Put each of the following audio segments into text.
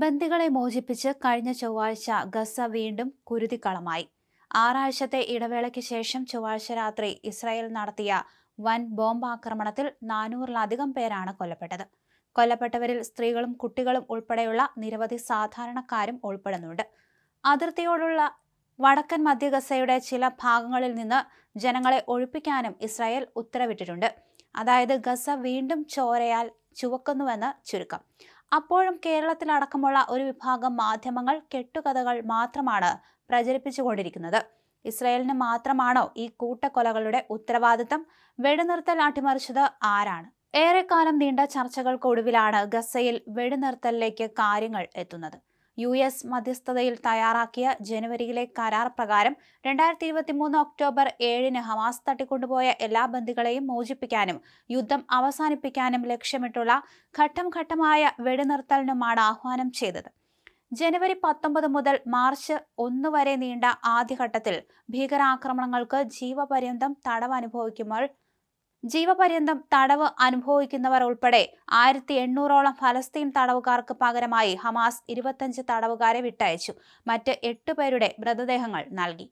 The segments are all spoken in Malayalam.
ബന്ദികളെ മോചിപ്പിച്ച് കഴിഞ്ഞ ചൊവ്വാഴ്ച ഗസ വീണ്ടും കുരുതിക്കളമായി. ആറാഴ്ചത്തെ ഇടവേളയ്ക്ക് ശേഷം ചൊവ്വാഴ്ച രാത്രി ഇസ്രായേൽ നടത്തിയ വൻ ബോംബാക്രമണത്തിൽ നാനൂറിലധികം പേരാണ് കൊല്ലപ്പെട്ടത്. കൊല്ലപ്പെട്ടവരിൽ സ്ത്രീകളും കുട്ടികളും ഉൾപ്പെടെയുള്ള നിരവധി സാധാരണക്കാരും ഉൾപ്പെടുന്നുണ്ട്. അതിർത്തിയോടുള്ള വടക്കൻ മധ്യ ഗസയുടെ ചില ഭാഗങ്ങളിൽ നിന്ന് ജനങ്ങളെ ഒഴിപ്പിക്കാനും ഇസ്രായേൽ ഉത്തരവിട്ടിട്ടുണ്ട്. അതായത് ഗസ വീണ്ടും ചോരയാൽ ചുവക്കുന്നുവെന്ന് ചുരുക്കം. അപ്പോഴും കേരളത്തിലടക്കമുള്ള ഒരു വിഭാഗം മാധ്യമങ്ങൾ കെട്ടുകഥകൾ മാത്രമാണ് പ്രചരിപ്പിച്ചുകൊണ്ടിരിക്കുന്നത്. ഇസ്രയേലിന് മാത്രമാണോ ഈ കൂട്ടക്കൊലകളുടെ ഉത്തരവാദിത്തം? വെടിനിർത്തൽ അട്ടിമറിച്ചത് ആരാണ്? ഏറെക്കാലം നീണ്ട ചർച്ചകൾക്കൊടുവിലാണ് ഗസയിൽ വെടിനിർത്തലിലേക്ക് കാര്യങ്ങൾ എത്തുന്നത്. യു എസ് മധ്യസ്ഥതയിൽ തയ്യാറാക്കിയ ജനുവരിയിലെ കരാർ പ്രകാരം രണ്ടായിരത്തി ഇരുപത്തി മൂന്ന് ഒക്ടോബർ ഏഴിന് ഹമാസ് തട്ടിക്കൊണ്ടുപോയ എല്ലാ ബന്ദികളെയും മോചിപ്പിക്കാനും യുദ്ധം അവസാനിപ്പിക്കാനും ലക്ഷ്യമിട്ടുള്ള ഘട്ടം ഘട്ടമായ വെടിനിർത്തലിനുമാണ് ആഹ്വാനം ചെയ്തത്. ജനുവരി പത്തൊമ്പത് മുതൽ മാർച്ച് ഒന്ന് വരെ നീണ്ട ആദ്യഘട്ടത്തിൽ ഭീകരാക്രമണങ്ങൾക്ക് ജീവപര്യന്തം തടവ് അനുഭവിക്കുമ്പോൾ ജീവപര്യന്തം തടവ് അനുഭവിക്കുന്നവർ ഉൾപ്പെടെ ആയിരത്തി എണ്ണൂറോളം ഫലസ്തീൻ തടവുകാർക്ക് പകരമായി ഹമാസ് ഇരുപത്തഞ്ച് തടവുകാരെ വിട്ടയച്ചു. മറ്റ് എട്ട് പേരുടെ മൃതദേഹങ്ങൾ നൽകി.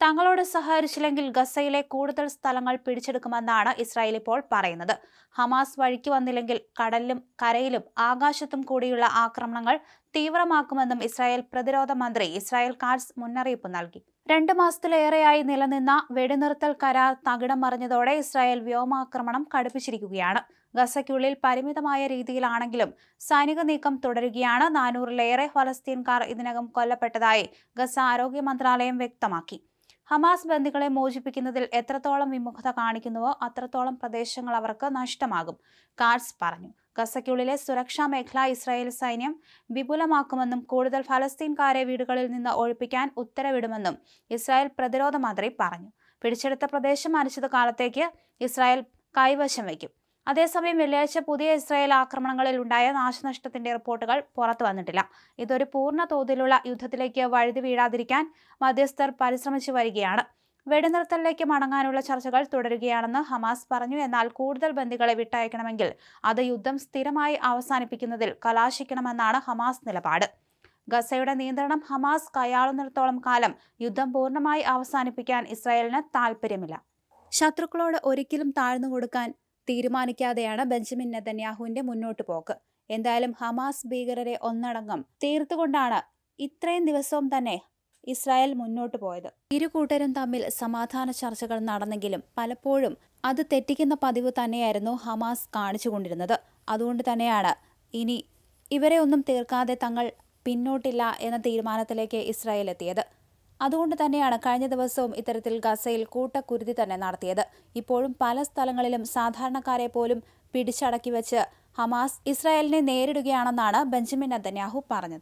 തങ്ങളോട് സഹകരിച്ചില്ലെങ്കിൽ ഗസയിലെ കൂടുതൽ സ്ഥലങ്ങൾ പിടിച്ചെടുക്കുമെന്നാണ് ഇസ്രായേൽ ഇപ്പോൾ പറയുന്നത്. ഹമാസ് വഴിക്ക് വന്നില്ലെങ്കിൽ കടലിലും കരയിലും ആകാശത്തും കൂടിയുള്ള ആക്രമണങ്ങൾ തീവ്രമാക്കുമെന്നും ഇസ്രായേൽ പ്രതിരോധ മന്ത്രി ഇസ്രായേൽ കാർസ് മുന്നറിയിപ്പ് നൽകി. രണ്ട് മാസത്തിലേറെയായി നിലനിന്ന വെടിനിർത്തൽ കരാർ തകിടം മറിഞ്ഞതോടെ ഇസ്രായേൽ വ്യോമാക്രമണം കടുപ്പിച്ചിരിക്കുകയാണ്. ഗസയ്ക്കുള്ളിൽ പരിമിതമായ രീതിയിലാണെങ്കിലും സൈനിക നീക്കം തുടരുകയാണ്. നാനൂറിലേറെ ഫലസ്തീൻകാർ ഇതിനകം കൊല്ലപ്പെട്ടതായി ഗസ ആരോഗ്യ മന്ത്രാലയം വ്യക്തമാക്കി. ഹമാസ് ബന്ദികളെ മോചിപ്പിക്കുന്നതിൽ എത്രത്തോളം വിമുഖത കാണിക്കുന്നുവോ അത്രത്തോളം പ്രദേശങ്ങൾ അവർക്ക് നഷ്ടമാകും. കാർസ് പറഞ്ഞു. ഗസയ്ക്കുള്ളിലെ സുരക്ഷാ മേഖല ഇസ്രായേൽ സൈന്യം വിപുലമാക്കുമെന്നും കൂടുതൽ ഫലസ്തീൻകാരെ വീടുകളിൽ നിന്ന് ഒഴിപ്പിക്കാൻ ഉത്തരവിടുമെന്നും ഇസ്രായേൽ പ്രതിരോധ മന്ത്രി പറഞ്ഞു. പിടിച്ചെടുത്ത പ്രദേശം അനിശ്ചിതകാലത്തേക്ക് ഇസ്രായേൽ കൈവശം വയ്ക്കും. അതേസമയം വെള്ളിയാഴ്ച പുതിയ ഇസ്രായേൽ ആക്രമണങ്ങളിൽ ഉണ്ടായ നാശനഷ്ടത്തിന്റെ റിപ്പോർട്ടുകൾ പുറത്തു വന്നിട്ടില്ല. ഇതൊരു പൂർണ തോതിലുള്ള യുദ്ധത്തിലേക്ക് വഴുതി വീഴാതിരിക്കാൻ മധ്യസ്ഥർ പരിശ്രമിച്ചു വരികയാണ്. വെടിനിർത്തലിലേക്ക് മടങ്ങാനുള്ള ചർച്ചകൾ തുടരുകയാണെന്ന് ഹമാസ് പറഞ്ഞു. എന്നാൽ കൂടുതൽ ബന്ദികളെ വിട്ടയക്കണമെങ്കിൽ അത് യുദ്ധം സ്ഥിരമായി അവസാനിപ്പിക്കുന്നതിൽ കലാശിക്കണമെന്നാണ് ഹമാസ് നിലപാട്. ഗസയുടെ നിയന്ത്രണം ഹമാസ് കൈയാളുന്നിടത്തോളം കാലം യുദ്ധം പൂർണമായി അവസാനിപ്പിക്കാൻ ഇസ്രായേലിന് താൽപ്പര്യമില്ല. ശത്രുക്കളോട് ഒരിക്കലും താഴ്ന്നു കൊടുക്കാൻ തീരുമാനിക്കാതെയാണ് ബെഞ്ചമിൻ നെതന്യാഹുവിന്റെ മുന്നോട്ട് പോക്ക്. എന്തായാലും ഹമാസ് ഭീകരരെ ഒന്നടങ്കം തീർത്തുകൊണ്ടാണ് ഇത്രയും ദിവസവും തന്നെ ഇസ്രായേൽ മുന്നോട്ട് പോയത്. ഇരു കൂട്ടരും തമ്മിൽ സമാധാന ചർച്ചകൾ നടന്നെങ്കിലും പലപ്പോഴും അത് തെറ്റിക്കുന്ന പതിവ് തന്നെയായിരുന്നു ഹമാസ് കാണിച്ചുകൊണ്ടിരുന്നത്. അതുകൊണ്ട് തന്നെയാണ് ഇനി ഇവരെ ഒന്നും തീർക്കാതെ തങ്ങൾ പിന്നോട്ടില്ല എന്ന തീരുമാനത്തിലേക്ക് ഇസ്രായേൽ എത്തിയത്. അതുകൊണ്ട് തന്നെയാണ് കഴിഞ്ഞ ദിവസവും ഇത്തരത്തിൽ ഗസയിൽ കൂട്ടക്കുരുതി തന്നെ നടത്തിയത്. ഇപ്പോഴും പല സ്ഥലങ്ങളിലും സാധാരണക്കാരെ പോലും പിടിച്ചടക്കി വെച്ച് ഹമാസ് ഇസ്രായേലിനെ നേരിടുകയാണെന്നാണ് ബെഞ്ചമിൻ നെതന്യാഹു പറഞ്ഞത്.